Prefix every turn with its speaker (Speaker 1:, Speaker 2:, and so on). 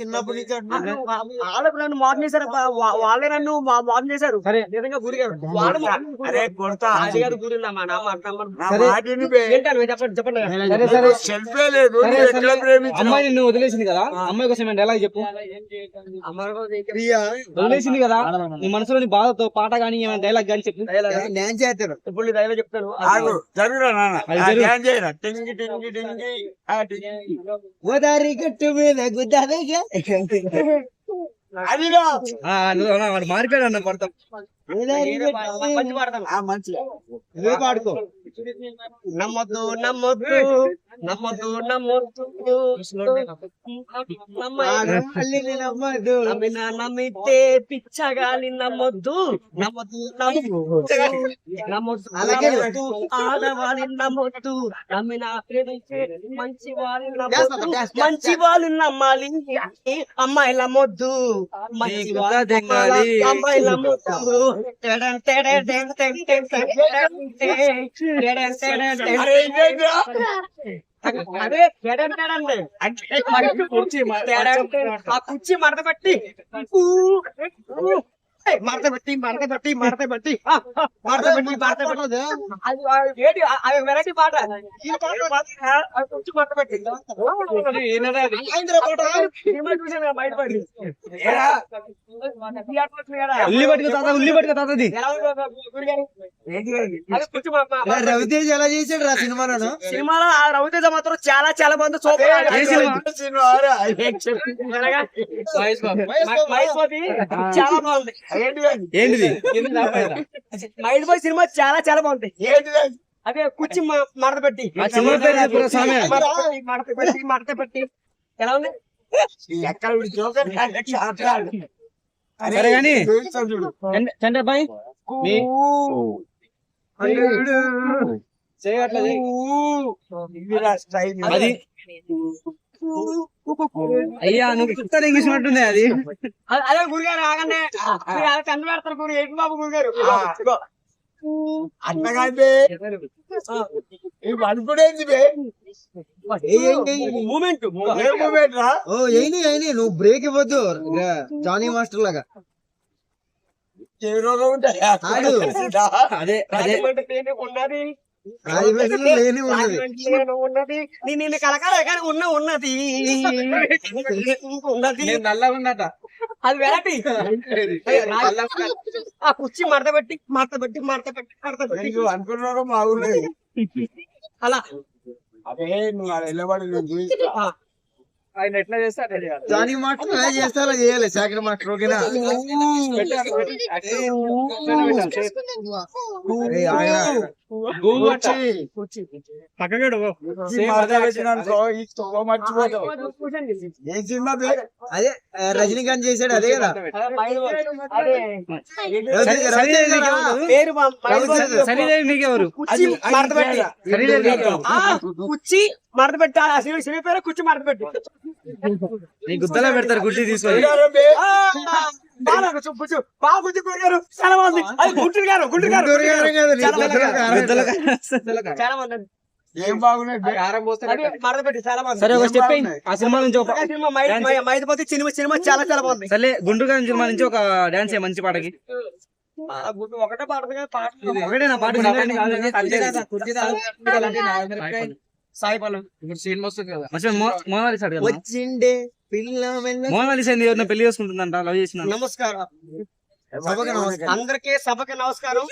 Speaker 1: చిన్నప్పటి నుంచి.
Speaker 2: ఆడప్పుడు నన్ను మోసం చేశారు. వాళ్ళే నన్ను మోసం చేశారు.
Speaker 3: సరే.
Speaker 2: నిజంగా గురి?
Speaker 3: అమ్మాయి నిన్ను వదిలేసింది కదా? అమ్మాయి కోసం డైలాగ్ చెప్పు. వదిలేసింది కదా? నీ మనసులోని బాధతో పాట గానీ ఏమైనా డైలాగ్ గానీ చెప్పు.
Speaker 1: నేను చేస్తాను
Speaker 2: ఇప్పుడు దయలో చెప్తాను.
Speaker 4: గోదావరి గట్టు మీద
Speaker 3: వాడు మారిపోయాడు అన్న పడతాం
Speaker 2: మంచి పాడతాను
Speaker 1: ఆ మంచి
Speaker 4: నువ్వే పాడుకో.
Speaker 2: నమ్మొద్దు నమ్మొద్దు. నమ్మొద్దు నమ్మొద్దు నమ్మ-
Speaker 4: మళ్ళీ నమ్మద్దు
Speaker 2: నమ్మిన నమ్మితే పిచ్చగాలి నమ్మొద్దు నమ్మొద్దు నమ్మొద్దు నమ్మొద్దు
Speaker 4: అలాగే.
Speaker 2: నమ్మొద్దు నమ్మిన ప్రేమించే మంచి
Speaker 4: చేస్తా.
Speaker 2: మంచి వాళ్ళు నమ్మాలి అమ్మాయిలు నమ్మొద్దు మంచి వాళ్ళు అమ్మాయిలు నమ్మొద్దు టెడన్ టెడన్ టెన్ టెన్ టెన్ టెన్ టెడన్ టెన్ టెడన్ టెడన్ టెన్.
Speaker 1: అరే ఇదేంట్రా?
Speaker 2: అదే టెడన్ టెడన్ అంటే మరి కుర్చీ టెడన్ టెన్. ఆ కుర్చీ మడత పెట్టి ఊ, ఊ. ఏయ్, మడత పెట్టి మడత పెట్టి మడత పెట్టి ఆ, ఆ, మడత పెట్టి మడత పెట్టి అది ఆ ఏంటి ఆ- ఆ వెరైటీ పాట ఈ పాట మాత్రం ఆ కుర్చీ మడత పెట్టి సినిమా చూసాను బయటపడి
Speaker 1: ఏరా?
Speaker 2: థియేటర్ వచ్చింది కదా.
Speaker 3: ఉల్లి పట్టుకు తాత ఉల్లి పట్టుకు తాతది
Speaker 4: రవితేజ్ ఎలా చేశాడు రా సినిమాలను?
Speaker 2: సినిమాలో ఆ రవితేజ మాత్రం చాలా చాలా బాగుంది సూపర్
Speaker 3: ఏ సినిమా?
Speaker 1: సినిమా ఆరా?
Speaker 2: అనగా మ- మహేష్ బాబు. చాలా బాగుంది.
Speaker 1: ఏంటిది?
Speaker 2: మహేష్ బాబు సినిమా చాలా చాలా బాగుంది? అదే? కుర్చీ మడత పెట్టి. మడత పెట్టి, మడత పెట్టి ఎలా ఉంది?
Speaker 1: ఎక్కడ
Speaker 3: సరే
Speaker 1: చూడు.
Speaker 3: చంద్రబాయ్ అది. అయ్యా నువ్వు ఇంగ్లీష్ ఉన్నట్టుంది అది.
Speaker 2: అదే- గురిగారు ఆగండి. కన్ను పెడతారు గురి ఏంటి బాబు గురిగారు. మూమెంట్
Speaker 1: రా?
Speaker 4: ఓ నువ్వు బ్రేక్ ఇవ్వద్దు. జానీ మాస్టర్ లాగా.
Speaker 1: ఏ రోగం ఉంటాయా?
Speaker 3: అదే
Speaker 2: ఉన్నది.
Speaker 4: రాజమండ్రిలో లేని ఉన్నది.
Speaker 2: రాజమండ్రిలో ఉన్నది. నేను నిన్ను కలకాలే కానీ ఉన్న ఉన్నది. ఉన్నది.
Speaker 3: నేను నల్లగా ఉన్నట.
Speaker 2: అది వెరైటీ. ఆ కుర్చీ మడత పెట్టి మడత పెట్టి మడత పెట్టి మడత పెట్టి.
Speaker 1: నీకు అనుకున్నారో మా ఊళ్ళో.
Speaker 2: అలా.
Speaker 1: అదే నువ్వు అలా వెళ్ళబడి నువ్వు చూసి
Speaker 3: ఆయన ఎట్లా చేస్తే అట్లా చేయాలి.
Speaker 4: ఎలా చేస్తే అలా చేయాలి శాఖర్ మాస్టర్ ఓకేనా అదే రజనీకాంత్ చేశాడు అదే కదా.
Speaker 3: సరిదేవి మీకెవరు
Speaker 2: కుర్చీ మడత పేరు కుర్చీ మడత పెట్టి
Speaker 3: నీ గుద్దలో పెడతారు గుడ్డి తీసుకొని.
Speaker 2: బాగా గారు. చాలా బాగుంది అది గుంటూరు గారు గారు
Speaker 4: కాదు,
Speaker 2: చాలా
Speaker 4: కాదు.
Speaker 1: ఏం బాగున్నాయి
Speaker 3: సరే ఒక స్టెప్? ఆ సినిమా నుంచి ఒక
Speaker 2: సినిమా? మైదుపతి సినిమా సినిమా చాలా చాలా బాగుంది.
Speaker 3: సరే గుంటూరు గారి సినిమా నుంచి ఒక డాన్స్ మంచి పాటకి?
Speaker 2: ఒకటే కదా పాట
Speaker 3: ఒకటే నా పాట
Speaker 2: సాయి పల్లవి
Speaker 3: మంచిగా మో- మోనాలిసా అడగాలా?
Speaker 4: వచ్చిండే
Speaker 3: ఎవరినో పెళ్ళి చేసుకుంటుందంట లవ్ చేసిన
Speaker 2: నమస్కారం.
Speaker 4: సభకు నమస్కారం.
Speaker 2: అందరికీ సభకి నమస్కారం.